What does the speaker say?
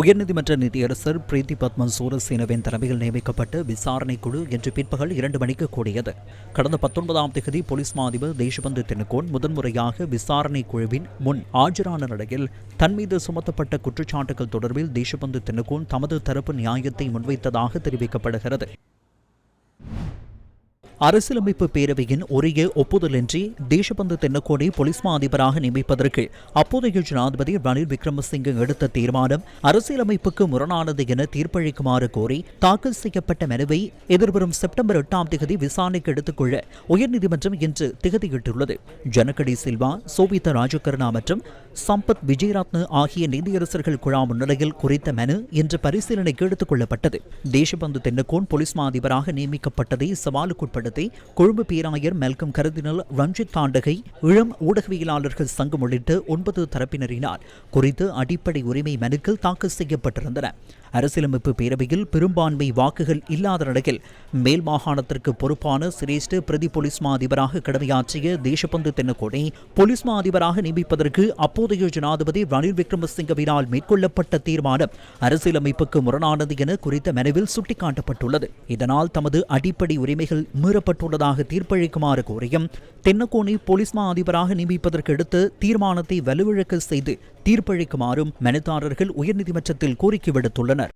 உயர்நீதிமன்ற நீதியரசர் பிரீத்தி பத்மன் சூரசேனவின் தலைமையில் நியமிக்கப்பட்ட விசாரணை குழு இன்று பிற்பகல் இரண்டு மணிக்கு கூடியது. கடந்த பத்தொன்பதாம் தேதி போலீஸ் மா அதிபர் தேசபந்து தென்னகோன் முதன்முறையாக விசாரணை குழுவின் முன் ஆஜரான நிலையில் தன் மீது சுமத்தப்பட்ட குற்றச்சாட்டுகள் தொடர்பில் தேசபந்து தென்னகோன் தமது தரப்பு நியாயத்தை முன்வைத்ததாக தெரிவிக்கப்படுகிறது. அரசியலமைப்பு பேரவையின் உரிய ஒப்புதலின்றி தேசபந்து தென்னக்கோனை போலீஸ் மா அதிபராக நியமிப்பதற்கு அப்போதைய ஜனாதிபதி ரணில் விக்ரமசிங்கே எடுத்த தீர்மானம் அரசியலமைப்புக்கு முரணானது என தீர்ப்பளிக்குமாறு கோரி தாக்கல் செய்யப்பட்ட மனுவை எதிர்வரும் செப்டம்பர் எட்டாம் தேதி விசாரணைக்கு எடுத்துக்கொள்ள உயர்நீதிமன்றம் இன்று திகதியிட்டுள்ளது. ஜனகடி சில்வா சோபிதா ராஜகர்ணா மற்றும் சம்பத் விஜயரத்ன ஆகிய நீதியரசர்கள் குழா முன்னிலையில் குறித்த மனு இன்று பரிசீலனைக்கு எடுத்துக் கொள்ளப்பட்டது தேசபந்து தென்னக்கோன் போலீஸ் மா அதிபராக நியமிக்கப்பட்டதை சவாலுக்குட்படுத்த கொழும்பு பேராயர் மெல்கம் கருதினல் ரஞ்சித் தாண்டகை இளம் ஊடகவியலாளர்கள் சங்கம் உள்ளிட்ட ஒன்பது தரப்பினரினால் குறித்து அடிப்படை உரிமை மனுக்கள் தாக்கல் செய்யப்பட்டிருந்தன. அரசியலமைப்பு பேரவையில் பெரும்பான்மை வாக்குகள் இல்லாத நிலையில் மேல் மாகாணத்திற்கு பொறுப்பான சிரேஷ்ட பிரதி போலீஸ் மா அதிபராக கடமையாற்றிய தேசபந்து தென்னக்கோடை போலீஸ் மா அதிபராக நியமிப்பதற்கு அப்போதைய ஜனாதிபதி ரணில் விக்ரமசிங்கவினால் மேற்கொள்ளப்பட்ட தீர்மானம் அரசியலமைப்புக்கு முரணானது என குறித்த மனுவில் சுட்டிக்காட்டப்பட்டுள்ளது. இதனால் தமது அடிப்படை உரிமைகள் மீறப்பட்டுள்ளதாக தீர்ப்பளிக்குமாறு கோரியும். தென்னக்கோனை போலீஸ் மா அதிபராக நியமிப்பதற்கு அடுத்து தீர்மானத்தை வலுவிழக்க செய்து தீர்ப்பளிக்குமாறும் மனுதாரர்கள் உயர்நீதிமன்றத்தில் கோரிக்கை விடுத்துள்ளனர்.